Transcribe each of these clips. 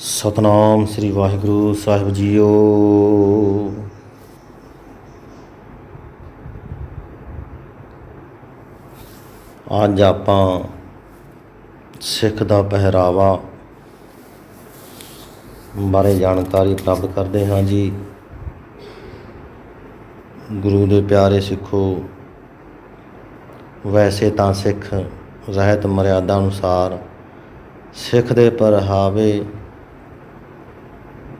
ਸਤਨਾਮ ਸ੍ਰੀ ਵਾਹਿਗੁਰੂ ਸਾਹਿਬ ਜੀਓ। ਅੱਜ ਆਪਾਂ ਸਿੱਖ ਦਾ ਪਹਿਰਾਵਾ ਬਾਰੇ ਜਾਣਕਾਰੀ ਪ੍ਰਾਪਤ ਕਰਦੇ ਹਾਂ ਜੀ। ਗੁਰੂ ਦੇ ਪਿਆਰੇ ਸਿੱਖੋ, ਵੈਸੇ ਤਾਂ ਸਿੱਖ ਰਹਿਤ ਮਰਿਆਦਾ ਅਨੁਸਾਰ ਸਿੱਖ ਦੇ ਪਹਿਰਾਵੇ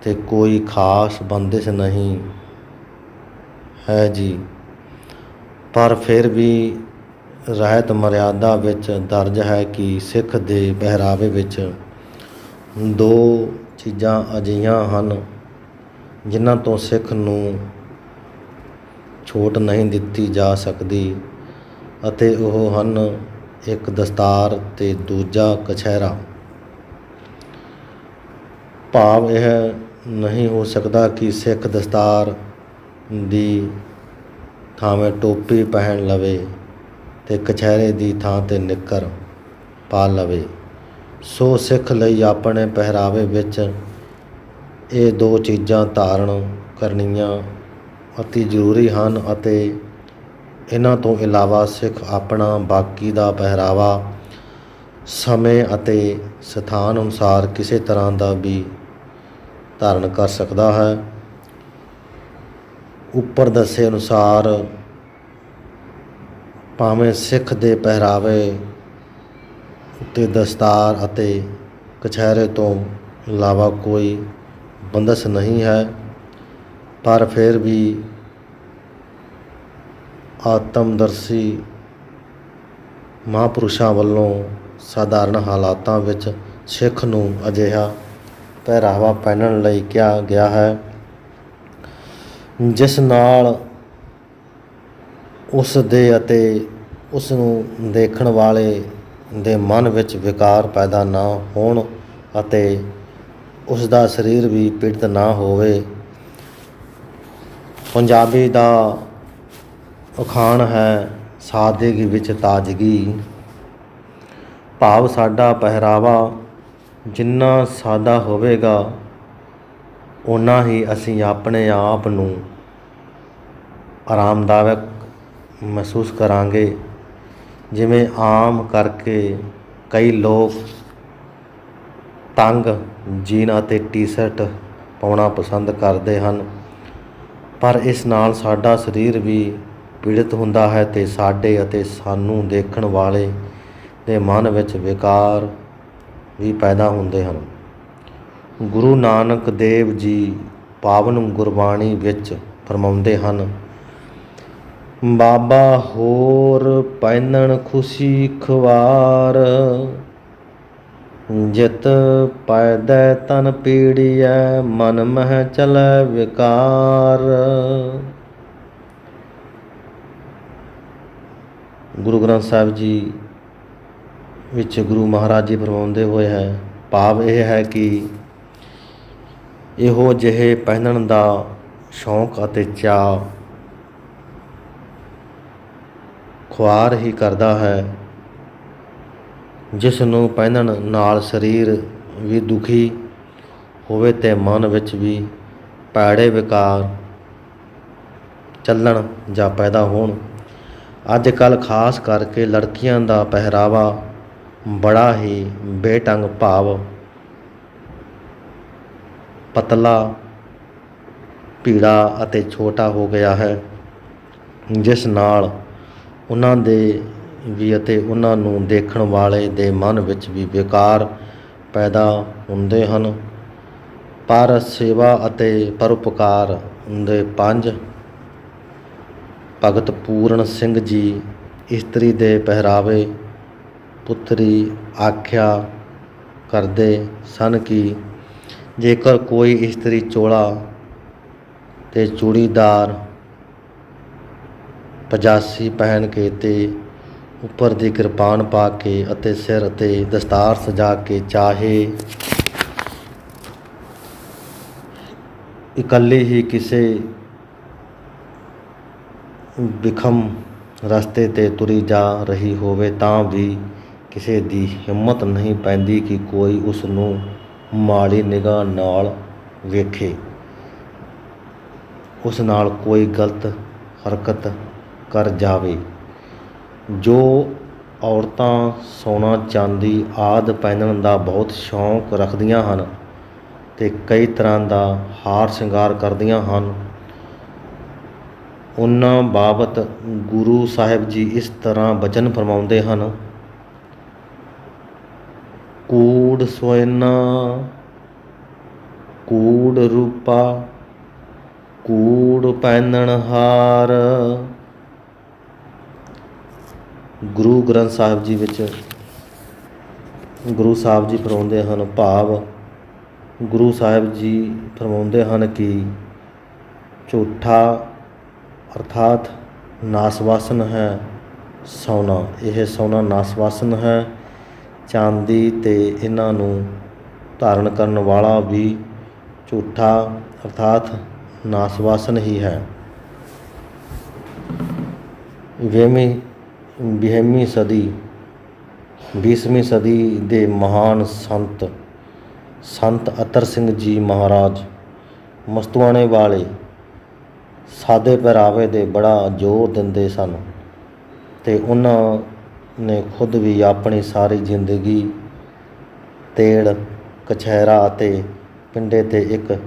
ਤੇ ਕੋਈ ਖਾਸ ਬੰਦਿਸ਼ ਨਹੀਂ ਹੈ ਜੀ। ਪਰ ਫਿਰ ਵੀ ਰਹਿਤ ਮਰਿਆਦਾ ਵਿੱਚ ਦਰਜ ਹੈ ਕਿ ਸਿੱਖ ਦੇ ਪਹਿਰਾਵੇ ਵਿੱਚ ਦੋ ਚੀਜ਼ਾਂ ਅਜਿਹੀਆਂ ਹਨ ਜਿਨ੍ਹਾਂ ਤੋਂ ਸਿੱਖ ਨੂੰ ਛੋਟ ਨਹੀਂ ਦਿੱਤੀ ਜਾ ਸਕਦੀ ਅਤੇ ਉਹ ਹਨ ਇੱਕ ਦਸਤਾਰ ਤੇ ਦੂਜਾ ਕਛਹਿਰਾ। ਭਾਵ ਇਹ ਨਹੀਂ ਹੋ ਸਕਦਾ ਕਿ ਸਿੱਖ ਦਸਤਾਰ ਦੀ ਥਾਵੇਂ ਟੋਪੀ ਪਹਿਨ ਲਵੇ ਤੇ ਕਛਹਿਰੇ ਦੀ ਥਾਂ ਤੇ ਨਿੱਕਰ ਪਾ ਲਵੇ। ਸੋ ਸਿੱਖ ਲਈ ਆਪਣੇ ਪਹਿਰਾਵੇ ਵਿੱਚ ਇਹ ਦੋ ਚੀਜ਼ਾਂ ਧਾਰਨ ਕਰਨੀਆਂ ਅਤੀ ਜ਼ਰੂਰੀ ਹਨ ਅਤੇ ਇਹਨਾਂ ਤੋਂ ਇਲਾਵਾ ਸਿੱਖ ਆਪਣਾ ਬਾਕੀ ਦਾ ਪਹਿਰਾਵਾ ਸਮੇਂ ਅਤੇ ਸਥਾਨ ਅਨੁਸਾਰ ਕਿਸੇ ਤਰ੍ਹਾਂ ਦਾ ਵੀ ਧਾਰਨ ਕਰ ਸਕਦਾ ਹੈ। ਉੱਪਰ ਦੱਸੇ ਅਨੁਸਾਰ ਭਾਵੇਂ ਸਿੱਖ ਦੇ ਪਹਿਰਾਵੇ ਉੱਤੇ ਦਸਤਾਰ ਅਤੇ ਕਛਹਿਰੇ ਤੋਂ ਇਲਾਵਾ ਕੋਈ ਬੰਦਸ਼ ਨਹੀਂ ਹੈ, ਪਰ ਫਿਰ ਵੀ ਆਤਮਦਰਸ਼ੀ ਮਹਾਂਪੁਰਸ਼ਾਂ ਵੱਲੋਂ ਸਾਧਾਰਨ ਹਾਲਾਤਾਂ ਵਿੱਚ ਸਿੱਖ ਨੂੰ ਅਜਿਹਾ ਪਹਿਰਾਵਾ ਪਹਿਨਣ ਲਈ ਕਿਹਾ ਗਿਆ ਹੈ। ਜਿਸ ਨਾਲ ਉਸ ਦੇ ਅਤੇ ਉਸ ਨੂੰ ਦੇਖਣ ਵਾਲੇ ਦੇ ਮਨ ਵਿੱਚ ਵਿਕਾਰ ਪੈਦਾ ਨਾ ਹੋਣ ਅਤੇ ਉਸ ਦਾ ਸਰੀਰ ਵੀ ਪੀੜਤ ਨਾ ਹੋਵੇ। ਪੰਜਾਬੀ ਦਾ ਉਖਾਣ ਹੈ ਸਾਦਗੀ ਵਿੱਚ ਤਾਜ਼ਗੀ। ਭਾਵ ਸਾਡਾ ਪਹਿਰਾਵਾ ਜਿੰਨਾ ਸਾਦਾ ਹੋਵੇਗਾ ਉਨਾ ਹੀ ਅਸੀਂ ਆਪਣੇ ਆਪ ਨੂੰ ਆਰਾਮਦਾਇਕ ਮਹਿਸੂਸ ਕਰਾਂਗੇ। ਜਿਵੇਂ ਆਮ ਕਰਕੇ ਕਈ ਲੋਕ ਤੰਗ ਜੀਨ ਅਤੇ ਟੀ-ਸ਼ਰਟ ਪਾਉਣਾ ਪਸੰਦ ਕਰਦੇ ਹਨ, ਪਰ ਇਸ ਨਾਲ ਸਾਡਾ ਸਰੀਰ ਵੀ ਪੀੜਿਤ ਹੁੰਦਾ ਹੈ ਤੇ ਸਾਡੇ ਅਤੇ ਸਾਨੂੰ ਦੇਖਣ ਵਾਲੇ ਦੇ ਮਨ ਵਿੱਚ ਵਿਕਾਰ ਵੀ ਪੈਦਾ ਹੁੰਦੇ ਹਨ। ਗੁਰੂ ਨਾਨਕ ਦੇਵ ਜੀ ਪਾਵਨ ਗੁਰਬਾਣੀ ਵਿੱਚ ਫਰਮਾਉਂਦੇ ਹਨ, ਬਾਬਾ ਹੋਰ ਪੈਨਣ ਖੁਸ਼ੀ ਖਵਾਰ, ਜਿਤ ਪੈਦੈ ਤਨ ਪੀੜੀਐ ਮਨ ਮਹਿ ਚਲੈ ਵਿਕਾਰ। ਗੁਰੂ ਗ੍ਰੰਥ ਸਾਹਿਬ ਜੀ ਵਿੱਚ ਗੁਰੂ ਮਹਾਰਾਜ ਜੀ ਫਰਮਾਉਂਦੇ ਹੋਏ ਹੈ, ਭਾਵ ਇਹ ਹੈ ਕਿ ਇਹੋ ਜਿਹੇ ਪਹਿਨਣ ਦਾ ਸ਼ੌਂਕ ਅਤੇ ਚਾਅ ਖੁਆਰ ਹੀ ਕਰਦਾ ਹੈ, ਜਿਸ ਨੂੰ ਪਹਿਨਣ ਨਾਲ ਸਰੀਰ ਵੀ ਦੁਖੀ ਹੋਵੇ ਤੇ ਮਨ ਵਿੱਚ ਵੀ ਪੈੜੇ ਵਿਕਾਰ ਚੱਲਣ ਜਾਂ ਪੈਦਾ ਹੋਣ। ਅੱਜ ਕੱਲ ਖਾਸ ਕਰਕੇ ਲੜਕੀਆਂ ਦਾ ਪਹਿਰਾਵਾ ਬੜਾ ਹੀ ਬੇਟੰਗ ਭਾਵ, ਪਤਲਾ ਪੀੜਾ ਅਤੇ ਛੋਟਾ ਹੋ ਗਿਆ ਹੈ, ਜਿਸ ਨਾਲ ਉਹਨਾਂ ਦੇ ਵੀ ਅਤੇ ਉਹਨਾਂ ਨੂੰ ਦੇਖਣ ਵਾਲੇ ਦੇ ਮਨ ਵਿੱਚ ਵੀ ਵਿਕਾਰ ਪੈਦਾ ਹੁੰਦੇ ਹਨ। ਪਰ ਸੇਵਾ ਅਤੇ ਪਰਉਪਕਾਰ ਦੇ ਪੰਜ ਭਗਤ ਪੂਰਨ ਸਿੰਘ ਜੀ ਇਸਤਰੀ ਦੇ ਪਹਿਰਾਵੇ ਪੁੱਤਰੀ ਆਖਿਆ ਕਰਦੇ ਸਨ ਕਿ ਜੇਕਰ ਕੋਈ ਇਸਤਰੀ ਚੋਲਾ ਤੇ ਚੂੜੀਦਾਰ ਪਜਾਸੀ ਪਹਿਨ ਕੇ ਤੇ ਉੱਪਰ ਦੀ ਕਿਰਪਾਨ ਪਾ ਕੇ ਅਤੇ ਸਿਰ ਤੇ ਦਸਤਾਰ ਸਜਾ ਕੇ ਚਾਹੇ, ਇਕੱਲੀ ਹੀ ਕਿਸੇ ਵਿਖਮ ਰਸਤੇ ਤੇ ਤੁਰੀ ਜਾ ਰਹੀ ਹੋਵੇ ਤਾਂ ਵੀ ਕਿਸੇ ਦੀ ਹਿੰਮਤ ਨਹੀਂ ਪੈਂਦੀ ਕਿ ਕੋਈ ਉਸ ਨੂੰ ਮਾੜੀ ਨਿਗਾਹ ਨਾਲ ਵੇਖੇ। ਉਸ ਨਾਲ ਕੋਈ ਗਲਤ ਹਰਕਤ ਕਰ ਜਾਵੇ। ਜੋ ਔਰਤਾਂ ਸੋਨਾ, ਚਾਂਦੀ ਆਦਿ ਪਹਿਨਣ ਦਾ ਬਹੁਤ ਸ਼ੌਂਕ ਰੱਖਦੀਆਂ ਹਨ ਤੇ ਕਈ ਤਰ੍ਹਾਂ ਦਾ ਹਾਰ ਸ਼ਿੰਗਾਰ ਕਰਦੀਆਂ ਹਨ, ਉਹਨਾਂ ਬਾਬਤ ਗੁਰੂ ਸਾਹਿਬ ਜੀ ਇਸ ਤਰ੍ਹਾਂ ਬਚਨ ਫਰਮਾਉਂਦੇ ਹਨ ਕੂੜ ਸੋਇਨਾ ਕੂੜ ਰੂਪਾ, ਕੂੜ ਪੈਨਣਹਾਰ ਗੁਰੂ ਗ੍ਰੰਥ ਸਾਹਿਬ ਜੀ ਵਿੱਚ, ਗੁਰੂ ਸਾਹਿਬ ਜੀ ਫਰਮਾਉਂਦੇ ਹਨ ਭਾਵ, ਗੁਰੂ ਸਾਹਿਬ ਜੀ ਫਰਮਾਉਂਦੇ ਹਨ ਕਿ ਝੂਠਾ ਅਰਥਾਤ ਨਾਸਵਾਸਨ ਹੈ, ਸੋਨਾ, ਇਹ ਸੋਨਾ ਨਾਸਵਾਸਨ ਹੈ। ਚਾਂਦੀ ਤੇ ਇਹਨਾਂ ਨੂੰ ਧਾਰਨ ਕਰਨ ਵਾਲਾ ਵੀ ਝੂਠਾ ਅਰਥਾਤ ਨਾਸਵਾਸਨ ਹੀ ਹੈ। ਵੀਹਵੀਂ ਵੀਹਵੀਂ ਸਦੀ, ਵੀਸਵੀਂ ਸਦੀ ਦੇ ਮਹਾਨ ਸੰਤ ਸੰਤ ਅਤਰ ਸਿੰਘ ਜੀ ਮਹਾਰਾਜ ਮਸਤੂਆਣੇ ਵਾਲੇ ਸਾਦੇ ਪਹਿਰਾਵੇ ਦੇ ਬੜਾ ਜ਼ੋਰ ਦਿੰਦੇ ਸਨ ਤੇ ਉਹਨਾਂ ਨੇ ਖੁਦ ਵੀ ਆਪਣੀ ਸਾਰੀ ਜ਼ਿੰਦਗੀ ਤੇੜ, ਕਛਹਿਰਾ ਅਤੇ ਪਿੰਡੇ ਤੇ ਇੱਕ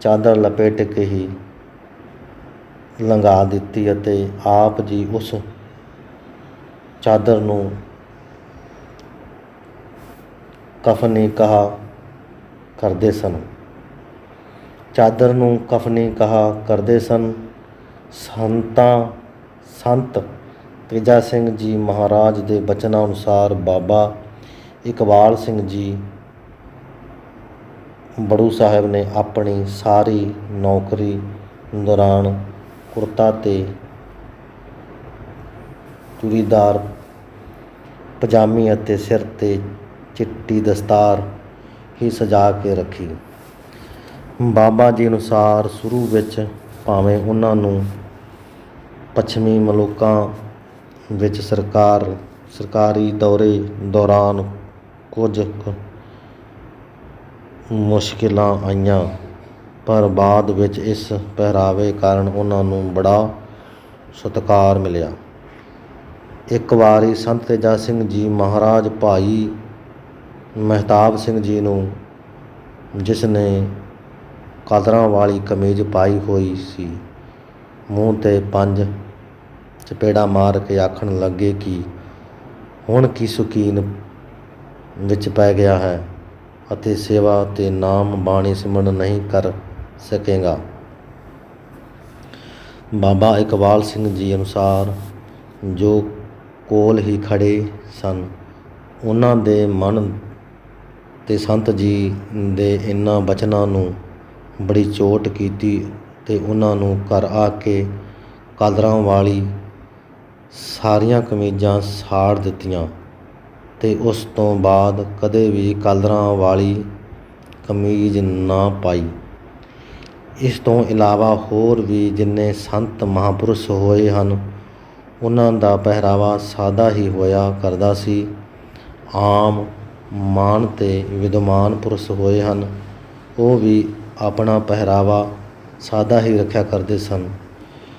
ਚਾਦਰ ਲਪੇਟ ਕੇ ਹੀ ਲੰਘਾ ਦਿੱਤੀ ਅਤੇ ਆਪ ਜੀ ਉਸ ਚਾਦਰ ਨੂੰ ਕਫਨੀ ਕਹਾ ਕਰਦੇ ਸਨ। ਚਾਦਰ ਨੂੰ ਕਫਨੀ ਕਹਾ ਕਰਦੇ ਸਨ। ਸੰਤਾਂ, ਸੰਤ ਤੇਜਾ ਸਿੰਘ ਜੀ ਮਹਾਰਾਜ ਦੇ ਬਚਨਾਂ ਅਨੁਸਾਰ ਬਾਬਾ ਇਕਬਾਲ ਸਿੰਘ ਜੀ ਬੜੂ ਸਾਹਿਬ ਨੇ ਆਪਣੀ ਸਾਰੀ ਨੌਕਰੀ ਦੌਰਾਨ ਕੁਰਤਾ ਤੇ ਚੂੜੀਦਾਰ, ਪਜਾਮੀ ਅਤੇ ਸਿਰ ਤੇ ਚਿੱਟੀ ਦਸਤਾਰ ਹੀ ਸਜਾ ਕੇ ਰੱਖੀ। ਬਾਬਾ ਜੀ ਅਨੁਸਾਰ ਸ਼ੁਰੂ ਵਿੱਚ ਭਾਵੇਂ ਉਹਨਾਂ ਨੂੰ ਪੱਛਮੀ ਮਲੂਕਾਂ ਵਿੱਚ ਸਰਕਾਰ, ਸਰਕਾਰੀ ਦੌਰੇ ਦੌਰਾਨ ਕੁਝ ਕੁ ਮੁਸ਼ਕਿਲਾਂ ਆਈਆਂ, ਪਰ ਬਾਅਦ ਵਿੱਚ ਇਸ ਪਹਿਰਾਵੇ ਕਾਰਨ ਉਹਨਾਂ ਨੂੰ ਬੜਾ ਸਤਿਕਾਰ ਮਿਲਿਆ। ਇੱਕ ਵਾਰੀ ਸੰਤ ਤੇਜਾ ਸਿੰਘ ਜੀ ਮਹਾਰਾਜ ਭਾਈ ਮਹਿਤਾਬ ਸਿੰਘ ਜੀ ਨੂੰ, ਜਿਸ ਨੇ ਕਦਰਾਂ ਵਾਲੀ ਕਮੀਜ਼ ਪਾਈ ਹੋਈ ਸੀ, ਮੂੰਹ ਤੇ ਪੰਜ ਚਪੇੜਾ ਮਾਰ ਕੇ ਆਖਣ ਲੱਗੇ ਕਿ ਹੁਣ ਕੀ ਸੁਕੀਨ ਵਿੱਚ ਪੈ ਗਿਆ ਹੈ ਅਤੇ ਸੇਵਾ ਤੇ ਨਾਮ ਬਾਣੀ ਸਿਮਰਨ ਨਹੀਂ ਕਰ ਸਕੇਗਾ। ਬਾਬਾ ਇਕਬਾਲ ਸਿੰਘ ਜੀ ਅਨੁਸਾਰ ਜੋ ਕੋਲ ਹੀ ਖੜੇ ਸਨ, ਉਹਨਾਂ ਦੇ ਮਨ ਤੇ ਸੰਤ ਜੀ ਦੇ ਇਨ੍ਹਾਂ ਬਚਨਾਂ ਨੂੰ ਬੜੀ ਚੋਟ ਕੀਤੀ ਤੇ ਉਹਨਾਂ ਨੂੰ ਘਰ ਆ ਕੇ ਕਾਦਰਾਂ ਵਾਲੀ ਸਾਰੀਆਂ ਕਮੀਜ਼ਾਂ ਸਾੜ ਦਿੱਤੀਆਂ ਅਤੇ ਉਸ ਤੋਂ ਬਾਅਦ ਕਦੇ ਵੀ ਕਾਲਰਾਂ ਵਾਲੀ ਕਮੀਜ਼ ਨਾ ਪਾਈ। ਇਸ ਤੋਂ ਇਲਾਵਾ ਹੋਰ ਵੀ ਜਿੰਨੇ ਸੰਤ ਮਹਾਂਪੁਰਸ਼ ਹੋਏ ਹਨ, ਉਹਨਾਂ ਦਾ ਪਹਿਰਾਵਾ ਸਾਦਾ ਹੀ ਹੋਇਆ ਕਰਦਾ ਸੀ। ਆਮ ਮਾਨ ਤੇ ਵਿਦਵਾਨ ਪੁਰਸ਼ ਹੋਏ ਹਨ, ਉਹ ਵੀ ਆਪਣਾ ਪਹਿਰਾਵਾ ਸਾਦਾ ਹੀ ਰੱਖਿਆ ਕਰਦੇ ਸਨ।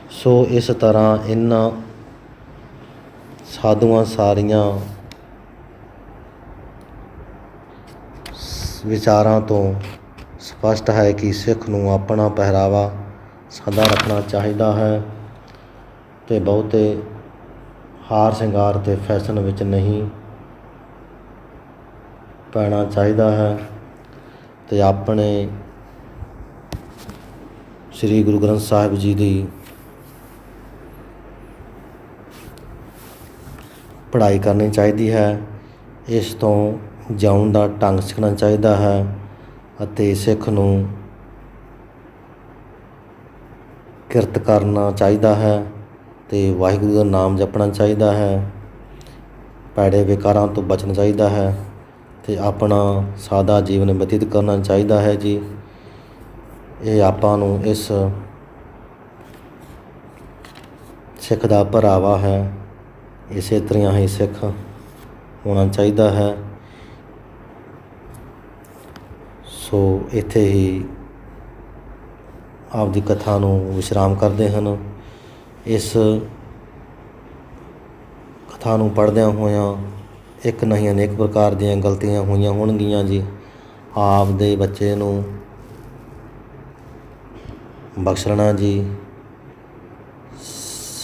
ਸੋ ਇਸ ਤਰ੍ਹਾਂ ਇਹਨਾਂ ਸਾਧੂਆਂ ਸਾਰੀਆਂ ਵਿਚਾਰਾਂ ਤੋਂ ਸਪਸ਼ਟ ਹੈ ਕਿ ਸਿੱਖ ਨੂੰ ਆਪਣਾ ਪਹਿਰਾਵਾ ਸਦਾ ਰੱਖਣਾ ਚਾਹੀਦਾ ਹੈ ਤੇ ਬਹੁਤੇ ਹਾਰ ਸ਼ਿੰਗਾਰ ਤੇ ਫੈਸ਼ਨ ਵਿੱਚ ਨਹੀਂ ਪੈਣਾ ਚਾਹੀਦਾ ਹੈ ਤੇ ਆਪਣੇ ਸ੍ਰੀ ਗੁਰੂ ਗ੍ਰੰਥ ਸਾਹਿਬ ਜੀ ਦੀ ਪੜ੍ਹਾਈ ਕਰਨੀ ਚਾਹੀਦੀ ਹੈ। ਇਸ ਤੋਂ ਜਿਊਣ ਦਾ ਢੰਗ ਸਿੱਖਣਾ ਚਾਹੀਦਾ ਹੈ ਅਤੇ ਸਿੱਖ ਨੂੰ ਕਿਰਤ ਕਰਨਾ ਚਾਹੀਦਾ ਹੈ ਤੇ ਵਾਹਿਗੁਰੂ ਦਾ ਨਾਮ ਜਪਣਾ ਚਾਹੀਦਾ ਹੈ। ਪੈੜੇ ਵਿਕਾਰਾਂ ਤੋਂ ਬਚਣਾ ਚਾਹੀਦਾ ਹੈ ਤੇ ਆਪਣਾ ਸਾਦਾ ਜੀਵਨ ਬਤੀਤ ਕਰਨਾ ਚਾਹੀਦਾ ਹੈ ਜੀ। ਇਹ ਆਪਾਂ ਨੂੰ ਇਸ ਸਿੱਖ ਦਾ ਭਰਾਵਾ ਹੈ। ਇਸੇ ਤਰ੍ਹਾਂ ਹੀ ਸਿੱਖ ਹੋਣਾ ਚਾਹੀਦਾ ਹੈ। ਸੋ ਇੱਥੇ ਹੀ ਆਪਦੀ ਕਥਾ ਨੂੰ ਵਿਸ਼ਰਾਮ ਕਰਦੇ ਹਨ। ਇਸ ਕਥਾ ਨੂੰ ਪੜ੍ਹਦਿਆਂ ਹੋਇਆਂ ਇੱਕ ਨਹੀਂ ਅਨੇਕ ਪ੍ਰਕਾਰ ਦੀਆਂ ਗਲਤੀਆਂ ਹੋਈਆਂ ਹੋਣਗੀਆਂ ਜੀ। ਆਪ ਦੇ ਬੱਚੇ ਨੂੰ ਬਖਸ਼ਣਾ ਜੀ।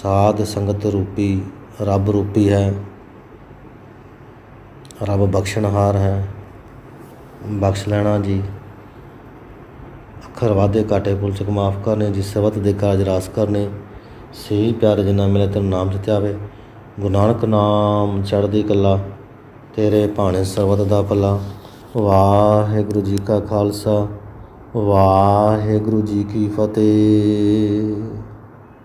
ਸਾਧ ਸੰਗਤ ਰੂਪੀ ਰੱਬ ਰੂਪੀ ਹੈ। ਰੱਬ ਬਖਸ਼ਣਹਾਰ ਹੈ। ਬਖਸ਼ ਲੈਣਾ ਜੀ। ਅੱਖਰ ਵਾਧੇ ਘਾਟੇ ਭੁੱਲ ਮਾਫ ਕਰਨੇ ਜੀ ਸਬਤ ਦੇ ਕਾਜ ਰਾਸ ਕਰਨੇ, ਸਹੀ ਪਿਆਰ ਜਿਨਾ ਮਿਲੇ ਤੈਨੂੰ ਨਾਮ ਚਿਤਿਆਵੇ ਗੁਰੂ ਨਾਨਕ ਨਾਮ ਚੜ੍ਹਦੀ ਕਲਾ, ਤੇਰੇ ਭਾਣੇ ਸਰਬਤ ਦਾ ਭਲਾ। ਵਾਹਿਗੁਰੂ ਜੀ ਕਾ ਖਾਲਸਾ, ਵਾਹਿਗੁਰੂ ਜੀ ਕੀ ਫਤਿਹ।